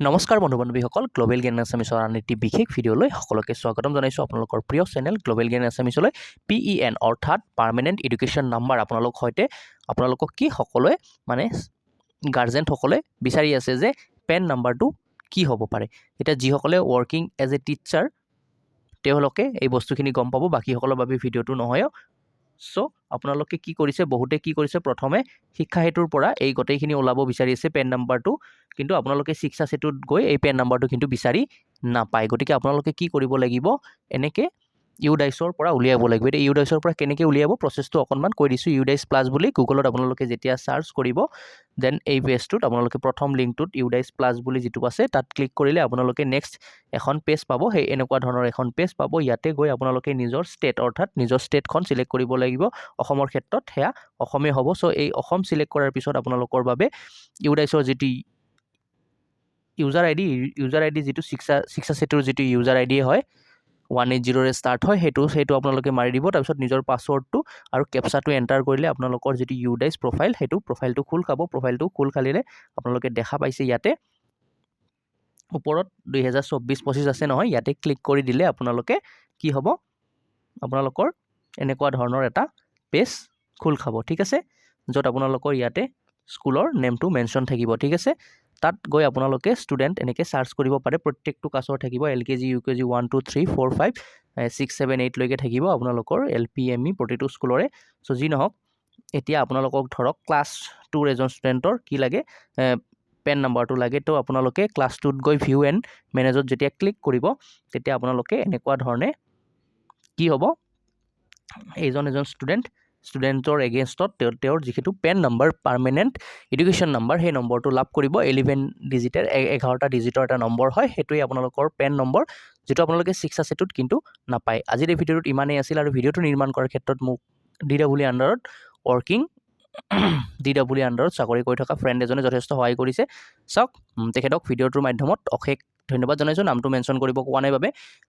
নমস্কাৰ বন্ধু বান্ধৱীসকল গ্ল'বেল জ্ঞান আছামিছৰ আন এটি বিশেষ ভিডিঅ'লৈ সকলোকে স্বাগতম জনাইছোঁ আপোনালোকৰ প্ৰিয় চেনেল গ্ল'বেল জ্ঞান আছামিছলৈ পি ই এন অৰ্থাৎ পাৰ্মানেণ্ট এডুকেশ্যন নাম্বাৰ আপোনালোক সৈতে আপোনালোকক কি সকলোৱে মানে গাৰ্জেনসকলে বিচাৰি আছে যে পেন নাম্বাৰটো কি হ'ব পাৰে। এতিয়া যিসকলে ৱৰ্কিং এজ এ টিচাৰ তেওঁলোকে এই বস্তুখিনি গম পাব, বাকীসকলৰ বাবে ভিডিঅ'টো নহয়ও। চ' আপোনালোকে কি কৰিছে, বহুতে কি কৰিছে, প্ৰথমে শিক্ষা সেতুৰ পৰা এই গোটেইখিনি ওলাব বিচাৰিছে পেন নাম্বাৰটো কিন্তু আপোনালোকে শিক্ষা সেতুত গৈ এই পেন নাম্বাৰটো কিন্তু বিচাৰি নাপায়। গতিকে আপোনালোকে কি কৰিব লাগিব, এনেকৈ ইউডাইচৰ পৰা উলিয়াব লাগিব। এতিয়া ইউডাইচৰ পৰা কেনেকৈ উলিয়াব প্ৰচেছটো অকণমান কৈ দিছোঁ। ইউডাইচ প্লাছ বুলি গুগলত আপোনালোকে যেতিয়া চাৰ্চ কৰিব দেন এই পেজটোত আপোনালোকে প্ৰথম লিংকটোত ইউডাইচ প্লাছ বুলি যিটো আছে, তাত ক্লিক কৰিলে আপোনালোকে নেক্সট এখন পেজ পাব। সেই এনেকুৱা ধৰণৰ এখন পেজ পাব। ইয়াতে গৈ আপোনালোকে নিজৰ ষ্টেট অৰ্থাৎ নিজৰ ষ্টেটখন চিলেক্ট কৰিব লাগিব। অসমৰ ক্ষেত্ৰত সেয়া অসমেই হ'ব। চ' এই অসম চিলেক্ট কৰাৰ পিছত আপোনালোকৰ বাবে ইউডাইচৰ যিটো user I D user I D যিটো শিক্ষা শিক্ষা সেতুৰ যিটো ইউজাৰ আই ডি হয় ওৱান এইট জিৰ'ৰে ষ্টাৰ্ট হয়, সেইটো সেইটো আপোনালোকে মাৰি দিব, তাৰপিছত নিজৰ পাছৱৰ্ডটো আৰু কেপচাটো এণ্টাৰ কৰিলে আপোনালোকৰ যিটো ইউডাইচ প্ৰফাইল সেইটো প্ৰফাইলটো খোল খাব প্ৰফাইলটো খোল খালিলে আপোনালোকে দেখা পাইছে ইয়াতে। ওপৰত দুহেজাৰ চৌব্বিছ পঁচিছ আছে নহয়, ইয়াতে ক্লিক কৰি দিলে আপোনালোকে কি হ'ব? আপোনালোকৰ এনেকুৱা ধৰণৰ এটা পেজ খোল খাব, ঠিক আছে? য'ত আপোনালোকৰ ইয়াতে স্কুলৰ নেমটো মেনশ্যন থাকিব, ঠিক আছে? তাত গৈ আপোনালোকে ষ্টুডেণ্ট এনেকৈ চাৰ্চ কৰিব পাৰে। প্ৰত্যেকটো ক্লাছৰ থাকিব L K G U K G one two three four five six seven এইটলৈকে থাকিব আপোনালোকৰ এল পি এম ই প্ৰতিটো স্কুলৰে চ' যি নহওক এতিয়া আপোনালোকক ধৰক ক্লাছ টুৰ এজন ষ্টুডেণ্টৰ কি লাগে পেন নাম্বাৰটো লাগে তো আপোনালোকে ক্লাছ টুত গৈ ভিউ এণ্ড মেনেজত যেতিয়া ক্লিক কৰিব তেতিয়া আপোনালোকে এনেকুৱা ধৰণে কি হ'ব এইজন এজন ষ্টুডেণ্ট ষ্টুডেণ্টৰ এগেইনষ্টত তেওঁ, তেওঁৰ যিহেতু PEN number permanent education number সেই নম্বৰটো লাভ কৰিব। এলিভেন ডিজিটেৰ এঘাৰটা ডিজিটৰ এটা নম্বৰ হয়, সেইটোৱে আপোনালোকৰ পেন নম্বৰ যিটো আপোনালোকে শিক্ষা সেতুত কিন্তু নাপায়। আজিৰ এই ভিডিঅ'টোত ইমানেই আছিল আৰু ভিডিঅ'টো নিৰ্মাণ কৰাৰ ক্ষেত্ৰত মোক ডি ডাব্লিউ আণ্ডাৰত ৱৰ্কিং ডি ডাব্লিউ আণ্ডাৰত চাকৰি কৰি থকা ফ্ৰেণ্ড এজনে যথেষ্ট সহায় কৰিছে। চাওক তেখেতক ভিডিঅ'টোৰ মাধ্যমত অশেষ ধন্যবাদ জনাইছোঁ। নামটো মেনশ্যন কৰিব কোৱা নাই বাবে।